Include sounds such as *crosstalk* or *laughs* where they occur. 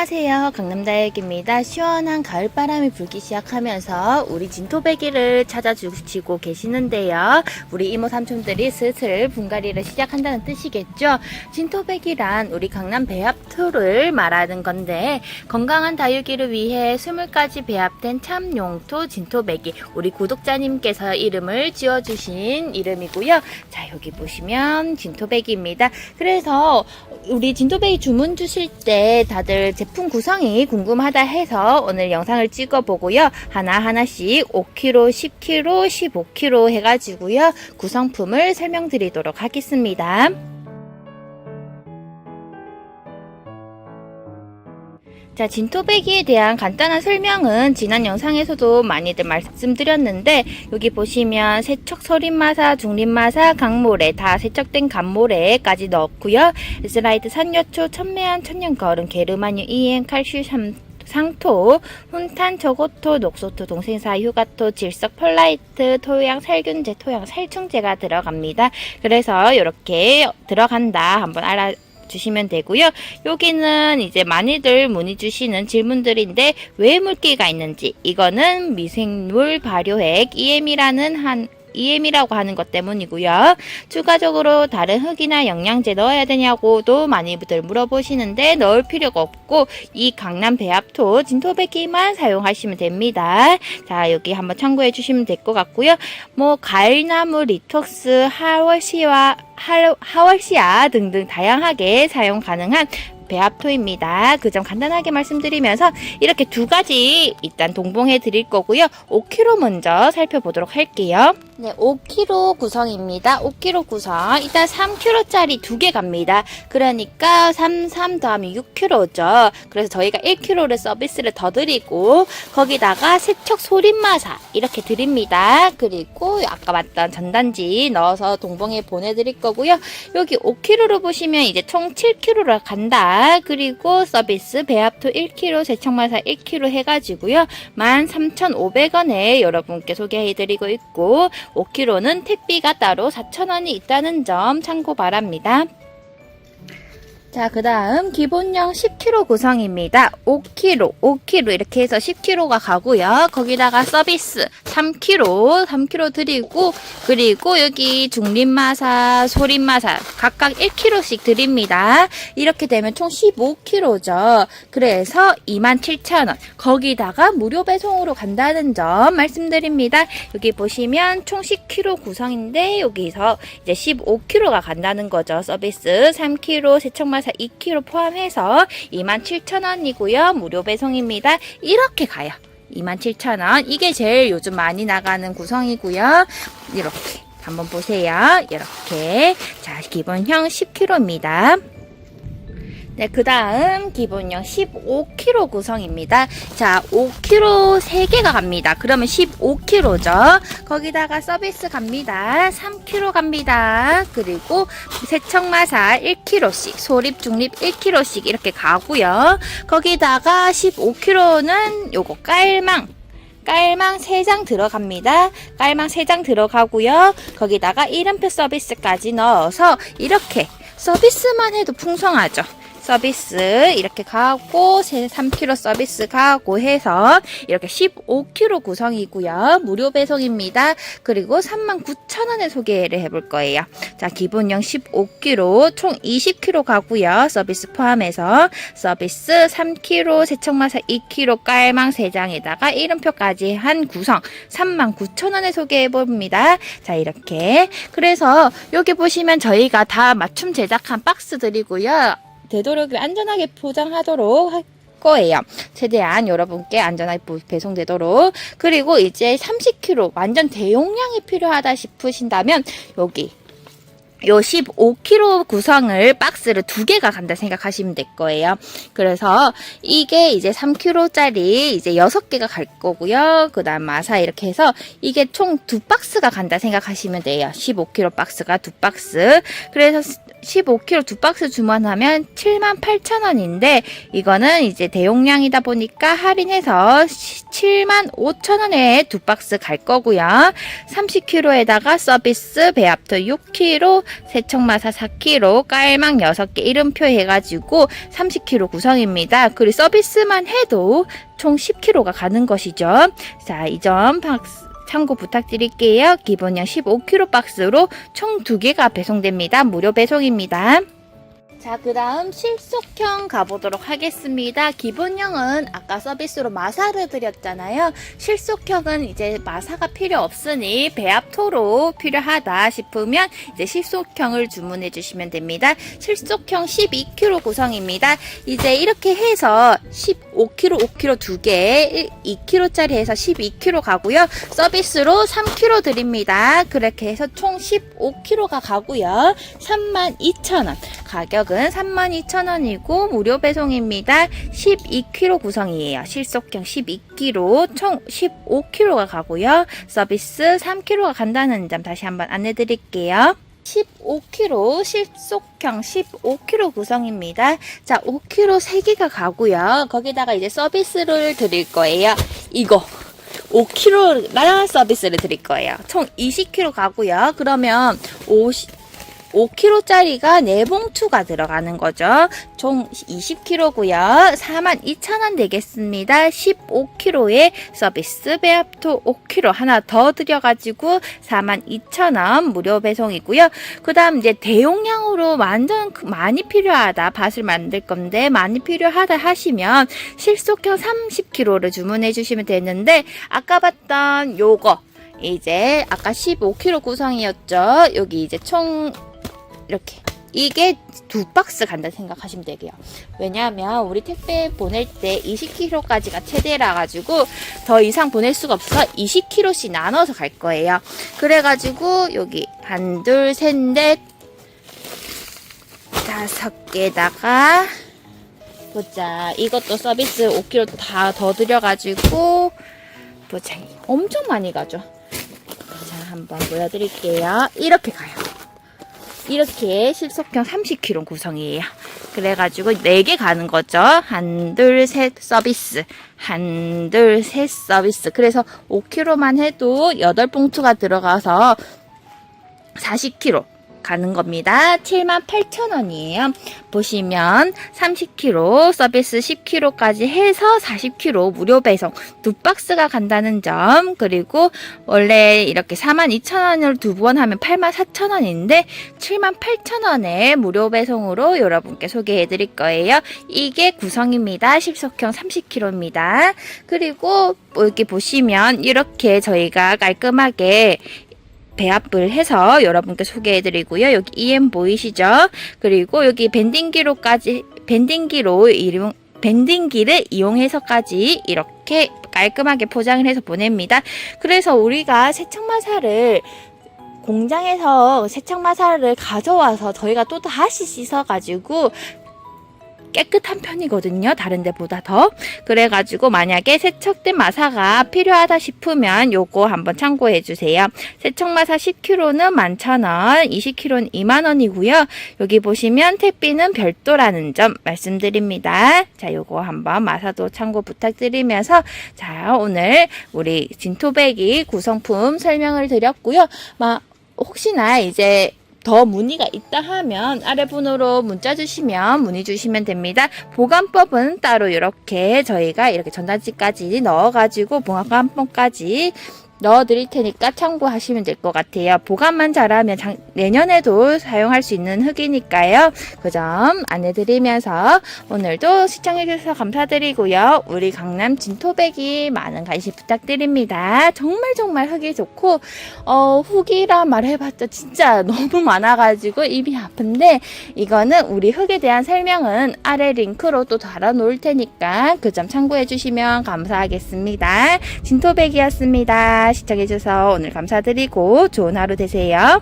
안녕하세요. 강남다육입니다. 시원한 가을바람이 불기 시작하면서 우리 진토배기를 찾아주시고 계시는데요. 우리 이모 삼촌들이 슬슬 분갈이를 시작한다는 뜻이겠죠. 진토배기란 우리 강남 배합토를 말하는 건데 건강한 다육이를 위해 20가지 배합된 참용토 진토배기 우리 구독자님께서 이름을 지어주신 이름이고요. 자 여기 보시면 진토배기입니다. 그래서 우리 진토배기 주문 주실 때 다들 제품 구성이 궁금하다 해서 오늘 영상을 찍어보고요. 하나하나씩 5kg, 10kg, 15kg 해가지고요. 구성품을 설명드리도록 하겠습니다. 자, 진토배기에 대한 간단한 설명은 지난 영상에서도 많이들 말씀드렸는데 여기 보시면 세척 소림마사, 중림마사, 강모래 다 세척된 간모래까지 넣었고요. 에스라이트 산여초, 천매한, 천연거름, 게르마늄, EN, 칼슘, 삼- 상토, 훈탄, 저고토, 녹소토, 동생사, 휴가토, 질석, 펄라이트, 토양, 살균제, 토양, 살충제가 들어갑니다. 그래서 이렇게 들어간다 한번 알아 주시면 되고요. 여기는 이제 많이들 문의 주시는 질문들인데 왜 물기가 있는지 이거는 미생물 발효액 EM이라는 한 EM이라고 하는 것 때문이고요. 추가적으로 다른 흙이나 영양제 넣어야 되냐고도 많이들 물어보시는데 넣을 필요가 없고 이 강남 배합토 진토배기만 사용하시면 됩니다. 자 여기 한번 참고해 주시면 될 것 같고요. 뭐 가을나무 리톡스 하월시와 하- 하월시아 등등 다양하게 사용 가능한 배합토입니다. 그 점 간단하게 말씀드리면서 이렇게 두 가지 일단 동봉해 드릴 거고요. 5kg 먼저 살펴보도록 할게요. 네, 5kg 구성입니다. 5kg 구성. 일단 3kg짜리 두 개 갑니다. 그러니까 3, 3 더하면 6kg죠. 그래서 저희가 1kg를 서비스를 더 드리고 거기다가 세척 소림마사 이렇게 드립니다. 그리고 아까 봤던 전단지 넣어서 동봉해 보내드릴 거고요. 여기 5kg로 보시면 이제 총 7kg로 간다. 그리고 서비스 배합토 1kg, 세척마사 1kg 해가지고요. 13,500원에 여러분께 소개해드리고 있고 5kg는 택비가 따로 4,000원이 있다는 점 참고 바랍니다. 자, 그 다음 기본형 10kg 구성입니다. 5kg, 5kg 이렇게 해서 10kg가 가고요. 거기다가 서비스 3kg, 3kg 드리고 그리고 여기 중림마사, 소림마사 각각 1kg씩 드립니다. 이렇게 되면 총 15kg죠. 그래서 27,000원. 거기다가 무료 배송으로 간다는 점 말씀드립니다. 여기 보시면 총 10kg 구성인데 여기서 이제 15kg가 간다는 거죠. 서비스 3kg, 세척마사 2kg 포함해서 27,000원이고요. 무료 배송입니다. 이렇게 가요. 27,000원. 이게 제일 요즘 많이 나가는 구성이고요. 이렇게 한번 보세요. 이렇게. 자, 기본형 10kg입니다. 네, 그 다음 기본형 15kg 구성입니다. 자, 5kg 3개가 갑니다. 그러면 15kg죠. 거기다가 서비스 갑니다. 3kg 갑니다. 그리고 세척마사 1kg씩, 소립, 중립 1kg씩 이렇게 가고요. 거기다가 15kg는 요거 깔망. 깔망 3장 들어갑니다. 깔망 3장 들어가고요. 거기다가 이름표 서비스까지 넣어서 이렇게 서비스만 해도 풍성하죠. 서비스 이렇게 가고 3kg 서비스 가고 해서 이렇게 15kg 구성이고요. 무료 배송입니다. 그리고 39,000원에 소개를 해볼 거예요. 자, 기본형 15kg 총 20kg 가고요. 서비스 포함해서 서비스 3kg, 세척마사 2kg, 깔망 3장에다가 이름표까지 한 구성 39,000원에 소개해 봅니다. 자, 이렇게. 그래서 여기 보시면 저희가 다 맞춤 제작한 박스 드리고요. 되도록 안전하게 포장하도록 할 거예요. 최대한 여러분께 안전하게 보- 배송되도록. 그리고 이제 30kg 완전 대용량이 필요하다 싶으신다면 여기 요 15kg 구성을 박스를 두 개가 간다 생각하시면 될 거예요. 그래서 이게 이제 3kg짜리 이제 6개가 갈 거고요. 그 다음 마사 이렇게 해서 이게 총 두 박스가 간다 생각하시면 돼요. 15kg 박스가 두 박스. 그래서 15kg 두 박스 주문하면 78,000원인데 이거는 이제 대용량이다 보니까 할인해서 75,000원에 두 박스 갈 거고요. 30kg에다가 서비스 배합토 6kg, 세척마사 4kg, 깔망 6개 이름표 해가지고 30kg 구성입니다. 그리고 서비스만 해도 총 10kg가 가는 것이죠. 자, 이 점 박스 참고 부탁드릴게요. 기본형 15kg 박스로 총 2개가 배송됩니다. 무료 배송입니다. 자, 그 다음 실속형 가보도록 하겠습니다. 기본형은 아까 서비스로 마사를 드렸잖아요. 실속형은 이제 마사가 필요 없으니 배합토로 필요하다 싶으면 이제 실속형을 주문해 주시면 됩니다. 실속형 12kg 구성입니다. 이제 이렇게 해서 15kg, 5kg 두 개, 2kg짜리 해서 12kg 가고요. 서비스로 3kg 드립니다. 그렇게 해서 총 15kg가 가고요. 32,000원. 가격은 32,000원이고 무료 배송입니다. 12kg 구성이에요. 실속형 12kg, 총 15kg가 가고요. 서비스 3kg가 간다는 점 다시 한번 안내 드릴게요. 15kg 실속형 15kg 구성입니다. 자, 5kg 3개가 가고요. 거기다가 이제 서비스를 드릴 거예요. 이거 5kg랑 서비스를 드릴 거예요. 총 20kg 가고요. 그러면 50 5kg짜리가 4봉투가 들어가는 거죠. 총 20kg고요. 42,000원 되겠습니다. 15kg에 서비스 배합토 5kg 하나 더 드려가지고 42,000원 무료 배송이고요. 그 다음 이제 대용량으로 완전 그 많이 필요하다. 밭을 만들 건데 많이 필요하다 하시면 실속형 30kg를 주문해 주시면 되는데 아까 봤던 요거 이제 아까 15kg 구성이었죠. 여기 이제 총 이렇게 이게 두 박스 간다 생각하시면 되게요. 왜냐하면 우리 택배 보낼 때 20kg까지가 최대라 가지고 더 이상 보낼 수가 없어서 20kg씩 나눠서 갈 거예요. 그래가지고 여기 한, 둘, 셋, 넷, 다섯 개다가 보자. 이것도 서비스 5kg 다더 드려가지고 보자. 엄청 많이 가죠. 자, 한번 보여드릴게요. 이렇게 가요. 이렇게 실속형 30kg 구성이에요. 그래가지고 4개 가는 거죠. 한, 둘, 셋 서비스. 한, 둘, 셋 서비스. 그래서 5kg만 해도 8봉투가 들어가서 40kg 가는 겁니다. 78,000원이에요. 보시면 30kg, 서비스 10kg까지 해서 40kg 무료 배송 두 박스가 간다는 점 그리고 원래 이렇게 42,000원을 두번 하면 84,000원인데 78,000원에 무료 배송으로 여러분께 소개해 드릴 거예요. 이게 구성입니다. 실속형 30kg입니다. 그리고 여기 보시면 이렇게 저희가 깔끔하게 배합을 해서 여러분께 소개해드리고요. 여기 EM 보이시죠? 그리고 여기 밴딩기로까지 밴딩기로 이용 밴딩기를 이용해서까지 이렇게 깔끔하게 포장을 해서 보냅니다. 그래서 우리가 세척마사를 공장에서 세척마사를 가져와서 저희가 또 다시 씻어가지고 깨끗한 편이거든요. 다른 데보다 더. 그래가지고 만약에 세척된 마사가 필요하다 싶으면 요거 한번 참고해 주세요. 세척마사 10kg는 11,000원, 20kg는 2만원이고요. 여기 보시면 택비는 별도라는 점 말씀드립니다. 자, 요거 한번 마사도 참고 부탁드리면서 자, 오늘 우리 진토배기 구성품 설명을 드렸고요. 막 혹시나 이제 더 문의가 있다 하면 아래 번호로 문자 주시면 문의 주시면 됩니다. 보관법은 따로 이렇게 저희가 이렇게 전단지까지 넣어가지고 보관법까지 넣어 드릴 테니까 참고하시면 될 것 같아요. 보관만 잘하면 장- 내년에도 사용할 수 있는 흙이니까요. 그 점 안내드리면서 오늘도 시청해주셔서 감사드리고요. 우리 강남 진토백이 많은 관심 부탁드립니다. 정말 정말 흙이 좋고 어, 흙이라 말해봤자 진짜 *laughs* 너무 많아가지고 입이 아픈데 이거는 우리 흙에 대한 설명은 아래 링크로 또 달아놓을 테니까 그 점 참고해주시면 감사하겠습니다. 진토백이었습니다. 시청해주셔서 오늘 감사드리고 좋은 하루 되세요.